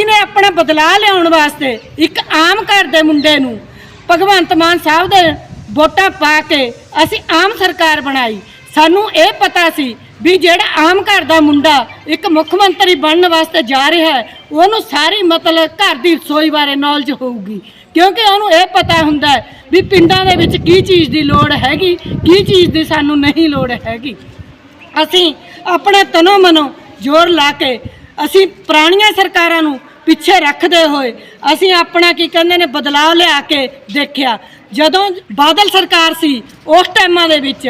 ਅਸੀਂ ਨੇ ਆਪਣਾ ਬਦਲਾਅ ਲਿਆਉਣ ਵਾਸਤੇ ਇੱਕ ਆਮ ਘਰ ਦੇ ਮੁੰਡੇ ਨੂੰ ਭਗਵੰਤ ਮਾਨ ਸਾਹਿਬ ਦੇ ਵੋਟਾਂ ਪਾ ਕੇ ਅਸੀਂ ਆਮ ਸਰਕਾਰ ਬਣਾਈ। ਸਾਨੂੰ ਇਹ ਪਤਾ ਸੀ ਵੀ ਜਿਹੜਾ ਆਮ ਘਰ ਦਾ ਮੁੰਡਾ ਇੱਕ ਮੁੱਖ ਮੰਤਰੀ ਬਣਨ ਵਾਸਤੇ ਜਾ ਰਿਹਾ ਹੈ, ਉਹਨੂੰ ਸਾਰੀ ਮਤਲਬ ਘਰ ਦੀ ਰਸੋਈ ਬਾਰੇ ਨੌਲੇਜ ਹੋਊਗੀ। ਕਿਉਂਕਿ ਉਹਨੂੰ ਇਹ ਪਤਾ ਹੁੰਦਾ ਵੀ ਪਿੰਡਾਂ ਦੇ ਵਿੱਚ ਕੀ ਚੀਜ਼ ਦੀ ਲੋੜ ਹੈਗੀ, ਕੀ ਚੀਜ਼ ਦੀ ਸਾਨੂੰ ਨਹੀਂ ਲੋੜ ਹੈਗੀ। ਅਸੀਂ ਆਪਣੇ ਤਨੋ ਮਨੋ ਜ਼ੋਰ ਲਾ ਕੇ ਅਸੀਂ ਪੁਰਾਣੀਆਂ ਸਰਕਾਰਾਂ ਨੂੰ ਪਿੱਛੇ ਰੱਖਦੇ ਹੋਏ। ਅਸੀਂ ਆਪਣਾ ਕੀ ਕਹਿੰਦੇ ਨੇ, ਬਦਲਾਅ ਲਿਆ ਕੇ ਦੇਖਿਆ। ਜਦੋਂ ਬਾਦਲ ਸਰਕਾਰ ਸੀ, ਉਸ ਟਾਈਮਾਂ ਦੇ ਵਿੱਚ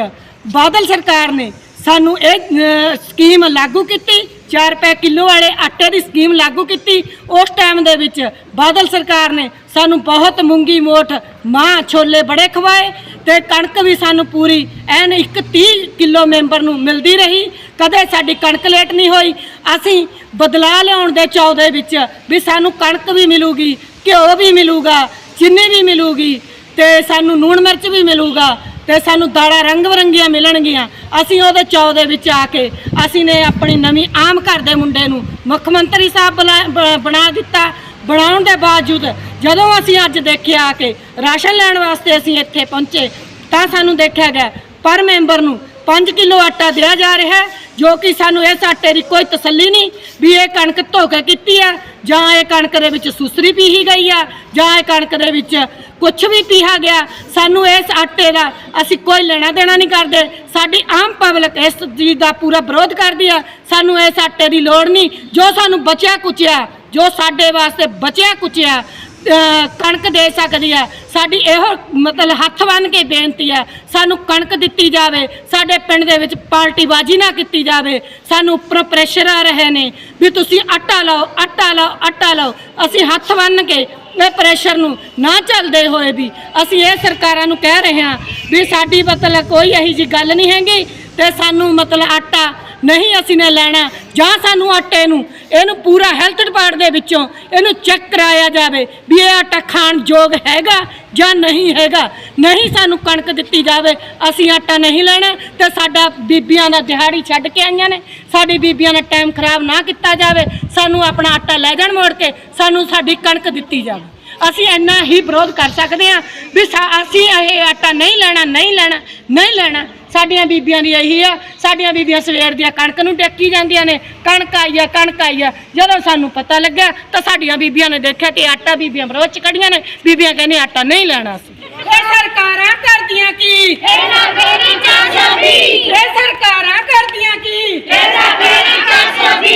ਬਾਦਲ ਸਰਕਾਰ ਨੇ ਸਾਨੂੰ ਇਹ ਸਕੀਮ ਲਾਗੂ ਕੀਤੀ। 4 ਰੁਪਏ ਕਿਲੋ ਵਾਲੇ ਆਟੇ ਦੀ ਸਕੀਮ ਲਾਗੂ ਕੀਤੀ। ਉਸ ਟਾਈਮ ਦੇ ਵਿੱਚ ਬਾਦਲ ਸਰਕਾਰ ਨੇ ਸਾਨੂੰ ਬਹੁਤ ਮੂੰਗੀ ਮੋਠ ਮਾਂ ਛੋਲੇ ਬੜੇ ਖਵਾਏ ਤੇ ਕਣਕ ਵੀ ਸਾਨੂੰ ਪੂਰੀ ਐਨ ਇੱਕ 30 ਕਿਲੋ ਮੈਂਬਰ ਨੂੰ ਮਿਲਦੀ ਰਹੀ। ਕਦੇ ਸਾਡੀ ਕਣਕ ਲੇਟ ਨਹੀਂ ਹੋਈ। ਅਸੀਂ ਬਦਲਾਅ ਲਿਆਉਣ ਦੇ ਚਾਅ ਦੇ ਵਿੱਚ ਵੀ ਸਾਨੂੰ ਕਣਕ ਵੀ ਮਿਲੂਗੀ, ਘਿਓ ਵੀ ਮਿਲੂਗਾ, ਚੀਨੀ ਵੀ ਮਿਲੂਗੀ ਤੇ ਸਾਨੂੰ ਲੂਣ ਮਿਰਚ ਵੀ ਮਿਲੂਗਾ ਤੇ ਸਾਨੂੰ ਦਾਲਾਂ ਰੰਗ ਬਰੰਗੀਆਂ ਮਿਲਣਗੀਆਂ। ਅਸੀਂ ਉਹਦੇ ਚਾਅ ਦੇ ਵਿੱਚ ਆ ਕੇ ਅਸੀਂ ਨੇ ਆਪਣੀ ਨਵੀਂ ਆਮ ਘਰ ਦੇ ਮੁੰਡੇ ਨੂੰ ਮੁੱਖ ਮੰਤਰੀ ਸਾਹਿਬ ਬਣਾ- ਬ- ਬਣਾ ਦਿੱਤਾ। ਬਣਾਉਣ ਦੇ ਬਾਵਜੂਦ ਜਦੋਂ ਅਸੀਂ ਅੱਜ ਦੇਖਿਆ ਆ ਕੇ ਰਾਸ਼ਨ ਲੈਣ ਵਾਸਤੇ ਅਸੀਂ ਇੱਥੇ ਪਹੁੰਚੇ ਤਾਂ ਸਾਨੂੰ ਦੇਖਿਆ ਗਿਆ ਪਰ ਮੈਂਬਰ ਨੂੰ 5 ਕਿਲੋ ਆਟਾ ਦਿਆ ਜਾ ਰਿਹਾ ਹੈ। ਜੋ ਕਿ ਸਾਨੂੰ ਇਸ ਆਟੇ ਦੀ ਕੋਈ ਤਸੱਲੀ ਨਹੀਂ ਵੀ ਇਹ ਕਣਕ ਧੋ ਕੇ ਕੀਤੀ ਆ, ਜਾਂ ਇਹ ਕਣਕ ਦੇ ਵਿੱਚ ਸੁਸਰੀ ਪੀਹੀ ਗਈ ਆ, ਜਾਂ ਇਹ ਕਣਕ ਦੇ ਵਿੱਚ ਕੁਝ ਵੀ ਪੀਹਾ ਗਿਆ, ਸਾਨੂੰ ਇਸ ਆਟੇ ਦਾ ਅਸੀਂ ਕੋਈ ਲੈਣਾ ਦੇਣਾ ਨਹੀਂ ਕਰਦੇ। ਸਾਡੀ ਆਮ ਪਬਲਿਕ ਇਸ ਚੀਜ਼ ਦਾ ਪੂਰਾ ਵਿਰੋਧ ਕਰਦੀ ਆ। ਸਾਨੂੰ ਇਸ ਆਟੇ ਦੀ ਲੋੜ ਨਹੀਂ। ਜੋ ਸਾਨੂੰ ਬਚਿਆ ਕੁਚਿਆ, ਜੋ ਸਾਡੇ ਵਾਸਤੇ ਬਚਿਆ ਕੁਚਿਆ ਕਣਕ ਦੇ ਸਕਦੀ ਹੈ। ਸਾਡੀ ਇਹੋ ਮਤਲਬ ਹੱਥ ਬੰਨ ਕੇ ਬੇਨਤੀ ਹੈ, ਸਾਨੂੰ ਕਣਕ ਦਿੱਤੀ ਜਾਵੇ, ਸਾਡੇ ਪਿੰਡ ਦੇ ਵਿੱਚ ਪਾਰਟੀਬਾਜ਼ੀ ਨਾ ਕੀਤੀ ਜਾਵੇ, ਸਾਨੂੰ ਉੱਪਰੋਂ ਪ੍ਰੈਸ਼ਰ ਆ ਰਹੇ ਨੇ ਵੀ ਤੁਸੀਂ ਆਟਾ ਲਾਓ ਆਟਾ ਲਾਓ ਆਟਾ ਲਾਓ। ਅਸੀਂ ਹੱਥ ਬੰਨ ਕੇ ਇਹ ਪ੍ਰੈਸ਼ਰ ਨੂੰ ਨਾ ਚੱਲਦੇ ਹੋਏ ਵੀ ਅਸੀਂ ਇਹ ਸਰਕਾਰਾਂ ਨੂੰ ਕਹਿ ਰਹੇ ਹਾਂ ਵੀ ਸਾਡੀ ਮਤਲਬ ਕੋਈ ਇਹੀ ਜੀ ਗੱਲ ਨਹੀਂ ਹੈਗੀ ਤੇ ਸਾਨੂੰ ਮਤਲਬ ਆਟਾ ਨਹੀਂ ਅਸੀਂ ਨੇ ਲੈਣਾ, ਜਾਂ ਸਾਨੂੰ ਆਟੇ ਨੂੰ, ਇਹਨੂੰ ਪੂਰਾ ਹੈਲਥ ਡਿਪਾਰਟ ਦੇ ਵਿੱਚੋਂ ਇਹਨੂੰ ਚੈੱਕ ਕਰਾਇਆ ਜਾਵੇ ਵੀ ਇਹ ਆਟਾ ਖਾਣ ਯੋਗ ਹੈਗਾ ਜਾਂ ਨਹੀਂ ਹੈਗਾ। ਨਹੀਂ ਸਾਨੂੰ ਕਣਕ ਦਿੱਤੀ ਜਾਵੇ, ਅਸੀਂ ਆਟਾ ਨਹੀਂ ਲੈਣਾ ਤੇ ਸਾਡਾ ਬੀਬੀਆਂ ਦਾ ਦਿਹਾੜੀ ਛੱਡ ਕੇ ਆਈਆਂ ਨੇ। ਸਾਡੀ ਬੀਬੀਆਂ ਦਾ ਟਾਈਮ ਖਰਾਬ ਨਾ ਕੀਤਾ ਜਾਵੇ, ਸਾਨੂੰ ਆਪਣਾ ਆਟਾ ਲੈ ਜਾਣ ਮੋੜ ਕੇ ਸਾਨੂੰ ਸਾਡੀ ਕਣਕ ਦਿੱਤੀ ਜਾਵੇ। ਅਸੀਂ ਇੰਨਾ ਹੀ ਵਿਰੋਧ ਕਰ ਸਕਦੇ ਹਾਂ ਵੀ ਸਾ- ਅਸੀਂ ਇਹ ਆਟਾ ਨਹੀਂ ਲੈਣਾ ਨਹੀਂ ਲੈਣਾ ਨਹੀਂ ਲੈਣਾ। ਸਾਡੀਆਂ ਬੀਬੀਆਂ ਦੀ ਇਹੀ ਆ ਸਾਡੀਆਂ ਬੀਬੀਆਂ ਸਵੇਰ ਦੀਆਂ ਕਣਕ ਨੂੰ ਟੇਕੀ ਜਾਂਦੀਆਂ ਨੇ ਕਣਕ ਆਈ ਆ ਕਣਕ ਆਈ ਆ। ਜਦੋਂ ਸਾਨੂੰ ਪਤਾ ਲੱਗਾ ਤਾਂ ਸਾਡੀਆਂ ਬੀਬੀਆਂ ਨੇ ਦੇਖਿਆ ਤੇ ਆਟਾ ਬੀਬੀਆਂ ਵਿਰੋਧ ਚ ਕੱਢੀਆਂ ਨੇ। ਬੀਬੀਆਂ ਕਹਿੰਦੇ ਆਟਾ ਨਹੀਂ ਲੈਣਾ ਅਸੀਂ। ਇਹ ਸਰਕਾਰਾਂ ਕਰਦੀਆਂ ਕੀ? ਇਹਨਾ ਫੇਰੀ 420 ਇਹ ਸਰਕਾਰਾਂ ਕਰਦੀਆਂ ਕੀ ਇਹਨਾ ਫੇਰੀ 420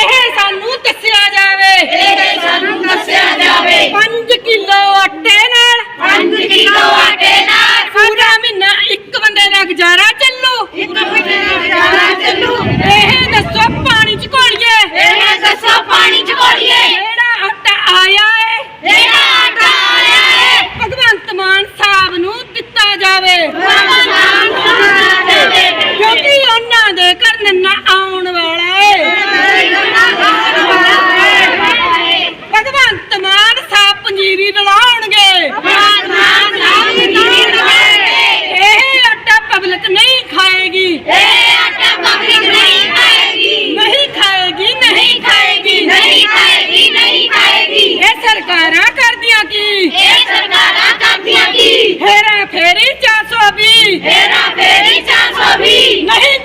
ਇਹ ਸਾਨੂੰ ਦੱਸਿਆ ਜਾਵੇ ਇਹ ਸਾਨੂੰ ਦੱਸਿਆ ਜਾਵੇ 5 ਕਿਲੋ ਆਟੇ ਨਾਲ 5 ਕਿਲੋ ਆਟੇ ਨਾਲ ਪੂਰਾ ਮਹੀਨਾ ਇੱਕ ਬੰਦੇ ਦਾ ਗੁਜ਼ਾਰਾ ਚੱਲੂ ਇੱਕ ਮਹੀਨੇ ਦਾ ਗੁਜ਼ਾਰਾ ਚੱਲੂ ਇਹ ਦੱਸੋ ਪਾਣੀ ਚ ਘੋਲੀਏ ਇਹ ਦੱਸੋ ਪਾਣੀ ਚ ਘੋਲੀਏ ਜਿਹੜਾ ਆਟਾ ਆਇਆ ਹੈ ਜਿਹੜਾ ਆਟਾ ਆਇਆ ਹੈ ਭਗਵੰਤ ਮਾਨ ਸਾਹਿਬ ਨੂੰ ਦਿੱਤਾ ਜਾਵੇ ਭਗਵਾਨ ਸੁਣਾ ਦੇਵੇ ਕਿਉਂਕਿ ਉਹਨਾਂ ਦੇ ਘਰ ਨੰਨਾ ਆਉਣ ਵਾਲਾ ਹੈ ਭਗਵੰਤ ਮਾਨ ਸਾਹਿਬ ਪੰਜੀਰੀ ਡਲਾਉਣਗੇ ਭਗਵਾਨ ਸਾਹਿਬ ਜੀ ਰਵੇ ਇਹ ਆਟਾ ਪਬਲਿਕ ਨਹੀਂ ਖਾਏਗੀ। ਇਹ ਆਟਾ ਪਬਲਿਕ ਨਹੀਂ ਖਾਏਗੀ ਨਹੀਂ ਖਾਏਗੀ। ਨਹੀਂ ਨਹੀਂ ਖਾਏਗੀ ਨਹੀਂ ਖਾਏਗੀ ਨਹੀਂ ਖਾਏਗੀ ਇਹ ਸਰਕਾਰਾਂ ਕਰਦੀਆਂ ਕੀ? ਇਹ ਸਰਕਾਰਾਂ ਕਰਦੀਆਂ ਕੀ ਫੇਰਾ ਫੇਰੀ 420 ਤੇਰਾ ਫੇਰੀ 420 ਨਹੀਂ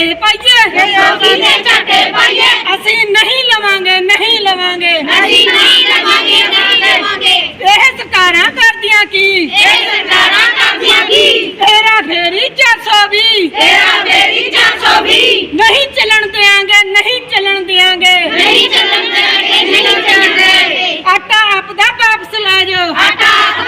ਝਾਟੇ ਪਾਈਏ। ਲੋਕੀ ਨੇ ਝਾਟੇ ਪਾਈਏ। ਅਸੀਂ ਨਹੀਂ ਲਵਾਂਗੇ ਨਹੀਂ ਲਵਾਂਗੇ। ਅਸੀਂ ਨਹੀਂ ਲਵਾਂਗੇ ਨਹੀਂ ਲਵਾਂਗੇ। ਇਹ ਸਰਕਾਰਾਂ ਕਰਦੀਆਂ ਕੀ? ਇਹ ਸਰਕਾਰਾਂ ਕਰਦੀਆਂ ਕੀ? ਤੇਰਾ ਫੇਰੀ 420